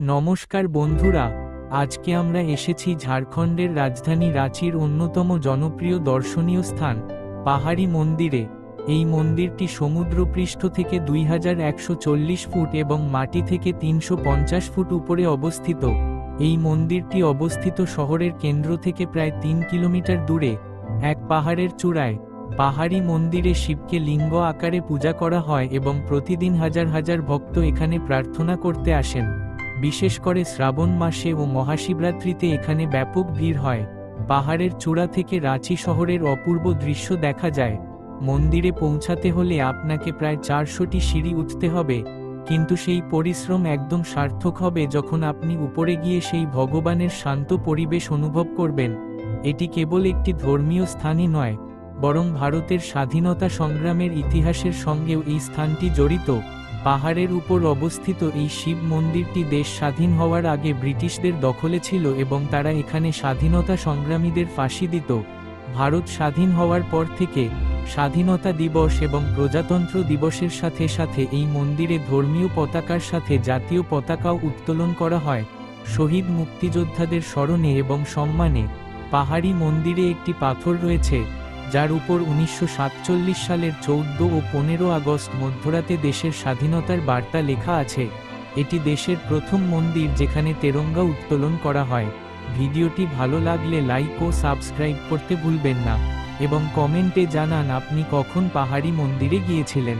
নমস্কার বন্ধুরা, আজকে আমরা এসেছি ঝাড়খণ্ডের রাজধানী রাঁচির অন্যতম জনপ্রিয় দর্শনীয় স্থান, পাহাড়ি মন্দিরে। এই মন্দিরটি সমুদ্রপৃষ্ঠ থেকে দুই হাজার একশো চল্লিশ ফুট এবং মাটি থেকে তিনশো পঞ্চাশ ফুট উপরে অবস্থিত। এই মন্দিরটি অবস্থিত শহরের কেন্দ্র থেকে প্রায় তিন কিলোমিটার দূরে, এক পাহাড়ের চূড়ায়। পাহাড়ি মন্দিরে শিবকে লিঙ্গ আকারে পূজা করা হয় এবং প্রতিদিন হাজার হাজার ভক্ত এখানে প্রার্থনা করতে আসেন। বিশেষ করে শ্রাবণ মাসে ও মহাশিবরাত্রিতে এখানে ব্যাপক ভিড় হয়। পাহাড়ের চূড়া থেকে রাঁচি শহরের অপূর্ব দৃশ্য দেখা যায়। মন্দিরে পৌঁছাতে হলে আপনাকে প্রায় চারশোটি সিঁড়ি উঠতে হবে। কিন্তু সেই পরিশ্রম একদম সার্থক হবে যখন আপনি উপরে গিয়ে সেই ভগবানের শান্ত পরিবেশ অনুভব করবেন। এটি কেবল একটি ধর্মীয় স্থানই নয়, বরং ভারতের স্বাধীনতা সংগ্রামের ইতিহাসের সঙ্গেও এই স্থানটি জড়িত। পাহাড়ের উপর অবস্থিত এই শিব মন্দিরটি দেশ স্বাধীন হওয়ার আগে ব্রিটিশদের দখলে ছিল এবং তারা এখানে স্বাধীনতা সংগ্রামীদের ফাঁসি দিত। ভারত স্বাধীন হওয়ার পর থেকে স্বাধীনতা দিবস এবং প্রজাতন্ত্র দিবসের সাথে সাথে এই মন্দিরে ধর্মীয় পতাকার সাথে জাতীয় পতাকাও উত্তোলন করা হয়। শহীদ মুক্তিযোদ্ধাদের স্মরণে এবং সম্মানে পাহাড়ি মন্দিরে একটি পাথর রয়েছে। যার উপর উনিশশো সাতচল্লিশ সালের চৌদ্দ ও পনেরো আগস্ট মধ্যরাতে দেশের স্বাধীনতার বার্তা লেখা আছে, এটি দেশের প্রথম মন্দির যেখানে তেরঙ্গা উত্তোলন করা হয়। ভিডিওটি ভালো লাগলে লাইক ও সাবস্ক্রাইব করতে ভুলবেন না এবং কমেন্টে জানান আপনি কখন পাহাড়ি মন্দিরে গিয়েছিলেন।